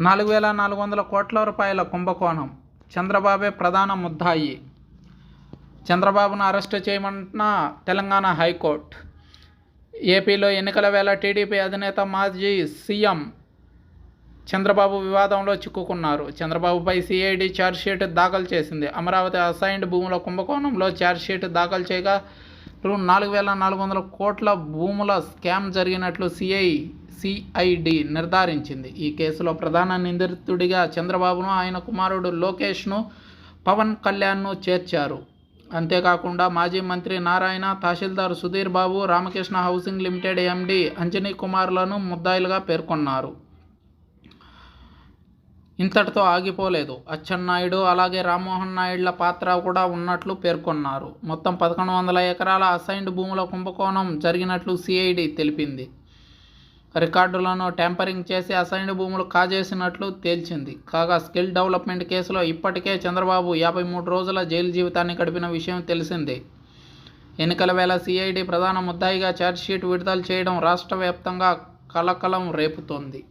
నాలుగు వేల నాలుగు వందల కోట్ల రూపాయల కుంభకోణం. చంద్రబాబే ప్రధాన ముద్దాయి. చంద్రబాబును అరెస్టు చేయమంటున్న తెలంగాణ హైకోర్టు. ఏపీలో ఎన్నికల వేళ టీడీపీ అధినేత మాజీ సీఎం చంద్రబాబు వివాదంలో చిక్కుకున్నారు. చంద్రబాబుపై సిఐడి ఛార్జ్షీట్ దాఖలు చేసింది. అమరావతి అసైన్డ్ భూముల కుంభకోణంలో ఛార్జ్షీట్ దాఖలు చేయగా రూ నాలుగు వేల నాలుగు వందల కోట్ల భూముల స్కామ్ జరిగినట్లు సిఐ సిఐడి నిర్ధారించింది. ఈ కేసులో ప్రధాన నిందితుడిగా చంద్రబాబును ఆయన కుమారుడు లోకేష్ను పవన్ కళ్యాణ్ను చేర్చారు. అంతేకాకుండా మాజీ మంత్రి Narayana tahsildar Sudheer Babu Ramakrishna housing limited MD Anjani కుమార్లను ముద్దాయిలుగా పేర్కొన్నారు. ఇంతటితో ఆగిపోలేదు. అచ్చెన్నాయుడు అలాగే రామ్మోహన్ నాయుడుల పాత్ర కూడా ఉన్నట్లు పేర్కొన్నారు. మొత్తం పదకొండు వందల ఎకరాల అసైన్డ్ భూముల కుంభకోణం జరిగినట్లు సిఐడి తెలిపింది. రికార్డులను ట్యాంపరింగ్ చేసి అసైన్డ్ భూములు కాజేసినట్లు తేల్చింది. కాగా స్కిల్ డెవలప్మెంట్ కేసులో ఇప్పటికే చంద్రబాబు యాభై మూడు రోజుల జైలు జీవితాన్ని గడిపిన విషయం తెలిసిందే. ఎన్నికల వేళ సిఐడి ప్రధాన ముద్దాయిగా ఛార్జ్షీట్ విడుదల చేయడం రాష్ట్ర వ్యాప్తంగా కలకలం రేపుతోంది.